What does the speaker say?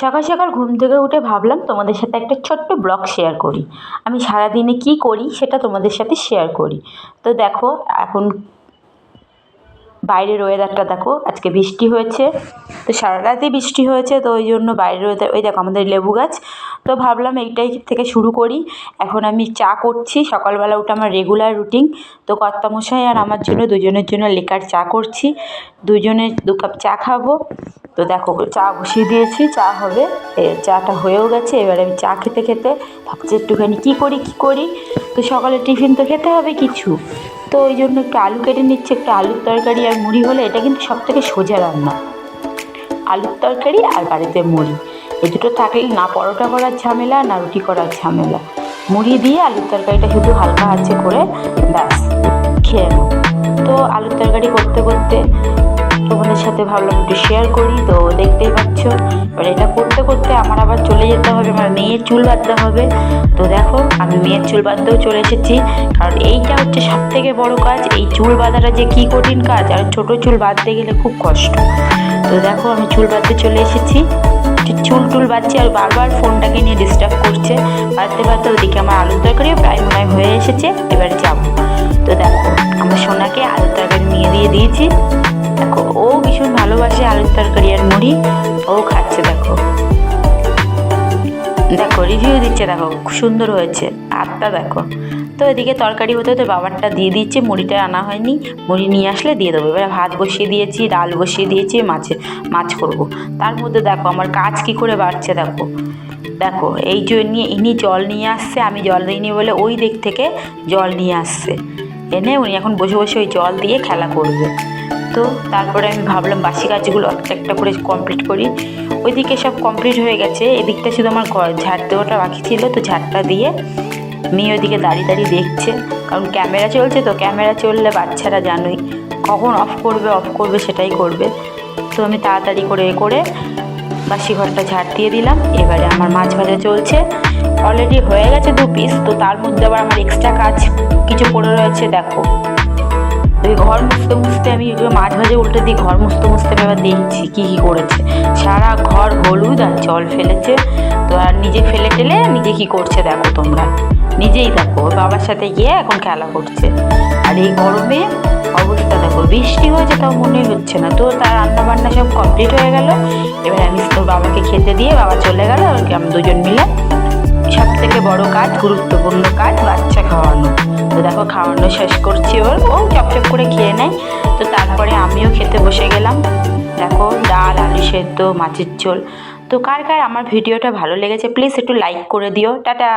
সকাল সকাল ঘুম থেকে উঠে ভাবলাম তোমাদের সাথে একটা ছোট্ট ব্লগ শেয়ার করি। আমি সারাদিনে কী করি সেটা তোমাদের সাথে শেয়ার করি। তো দেখো, এখন বাইরের ওয়েদারটা দেখো, আজকে বৃষ্টি হয়েছে। তো সারা রাতই বৃষ্টি হয়েছে, তো ওই জন্য বাইরের ওয়েদার ওই দেখো আমাদের লেবু গাছ। তো ভাবলাম এইটাই থেকে শুরু করি। এখন আমি চা করছি, সকালবেলা উঠে আমার রেগুলার রুটিন তো কর্তামশাই আর আমার জন্য দুজনের জন্য লেকার চা করছি। দুজনে দু কাপ চা খাব। তো দেখো, চা বসিয়ে দিয়েছি, চা হবে। চাটা হয়েও গেছে, এবার আমি চা খেতে খেতে ভাবছি একটুখানি কী করি কী করি? তো সকালে টিফিন তো খেতে হবে কিছু। তো ওই জন্য একটু আলু কেটে নিচ্ছে, একটু আলুর তরকারি আর মুড়ি হলে এটা কিন্তু সব থেকে সোজা রান্না। আলুর তরকারি আর বাড়িতে মুড়ি। এই দুটো থাকলে না পরোটা করার ঝামেলা, না রুটি করার ঝামেলা। মুড়ি দিয়ে আলুর তরকারিটা শুধু হালকা আছে করে ব্যাস, খেয়ে তো আলুর তরকারি করতে করতে তোমাদের সাথে ভাবলাম একটু শেয়ার করি। তো দেখতেই পাচ্ছ, এবার এটা করতে করতে আমার আবার চলে যেতে হবে, আমার মেয়ের চুল বাঁধতে হবে। তো দেখো, আমি মেয়ের চুল বাঁধতেও চলে এসেছি। কারণ এইটা হচ্ছে সব থেকে বড় কাজ, এই চুল বাঁধাটা যে কী কঠিন কাজ, আর ছোট চুল বাঁধতে গেলে খুব কষ্ট। তো দেখো, আমি চুল বাঁধতে চলে এসেছি। চুল টুল বাঁধছি আর বারবার ফোনটাকে নিয়ে ডিস্টার্ব করছে। বাঁধতে বাঁধতে ওদিকে আমার আলুর তরকারিও প্রায় মনে হয়ে এসেছে, এবারে যাব। তো দেখো, আমার সোনাকে আলুর তরকারি নিয়ে দিয়ে দিয়েছি। দেখো, ও ভীষণ ভালোবাসে আলুর তরকারি আর মুড়ি। ও খাচ্ছে, দেখো। দেখো রিভিউ দিচ্ছে, দেখো সুন্দর হয়েছে। আটটা, দেখো। তো এদিকে তরকারি হতে হতে বাবারটা দিয়ে দিচ্ছে মুড়িটা আনা হয়নি। মুড়ি নিয়ে আসলে দিয়ে দেবো। এবার ভাত বসিয়ে দিয়েছি, ডাল বসিয়ে দিয়েছি, মাছে, মাছ করব। তার মধ্যে দেখো, আমার কাজ কি করে বাড়ছে, দেখো। দেখো, এই যে নিয়ে, ইনি জল নিয়ে আসছে, আমি জল দিইনি বলে ওই দিক থেকে জল নিয়ে আসছে। এনে উনি এখন বসে বসে ওই জল দিয়ে খেলা করবে। তো তারপরে আমি ভাবলাম বাসি কাজগুলো একটা একটা করে কমপ্লিট করি। ওইদিকে সব কমপ্লিট হয়ে গেছে, এদিকটা শুধু আমার ঘর, ঝাড় দেওয়াটা বাকি ছিল তো ঝাড়টা দিয়ে মেয়ে ওইদিকে দাঁড়িয়ে দাঁড়িয়ে দেখছে। কারণ ক্যামেরা চলছে তো ক্যামেরা চললে বাচ্চারা জানোই কখন অফ করবে অফ করবে সেটাই করবে। তো আমি তাড়াতাড়ি করে এ করে বাসি ঘরটা ঝাড় দিয়ে দিলাম। এবারে আমার মাছ ভাজা চলছে। অলরেডি হয়ে গেছে দু পিস তো তার মধ্যে আবার আমার এক্সট্রা কাজ কিছু পড়ে রয়েছে, দেখো। ওই ঘর মুছতে মুছতে আমি মাছ ভাজে উল্টে দিয়ে ঘর মুছতে মুছতে আমি এবার দেখছি কী কী করেছে। সারা ঘর হলুদ আর জল ফেলেছে। তো আর নিজে ফেলে টেলে নিজে কি করছে দেখো তোমরা। নিজেই দেখো বাবার সাথে গিয়ে এখন খেলা করছে। আর এই গরমে অবস্থা দেখো, বৃষ্টি হয়েছে তাও মনে হচ্ছে না। তো তার রান্না বান্না সব কমপ্লিট হয়ে গেল। এবার আমি তোর বাবাকে খেতে দিয়ে বাবা চলে গেল। আমি দুজন মিলে সব থেকে বড় কাজ, গুরুত্বপূর্ণ কাজ, বাচ্চা খাওয়ানো। তো দেখো, খাওয়ানো শেষ করছি ওর ও করে খেয়ে নেয়। তো তারপরে আমিও খেতে বসে গেলাম। দেখো ডাল, আলু সেদ্ধ, মাছের ঝোল। তো কার কার আমার ভিডিওটা ভালো লেগেছে প্লিজ একটু লাইক করে দিও। টাটা!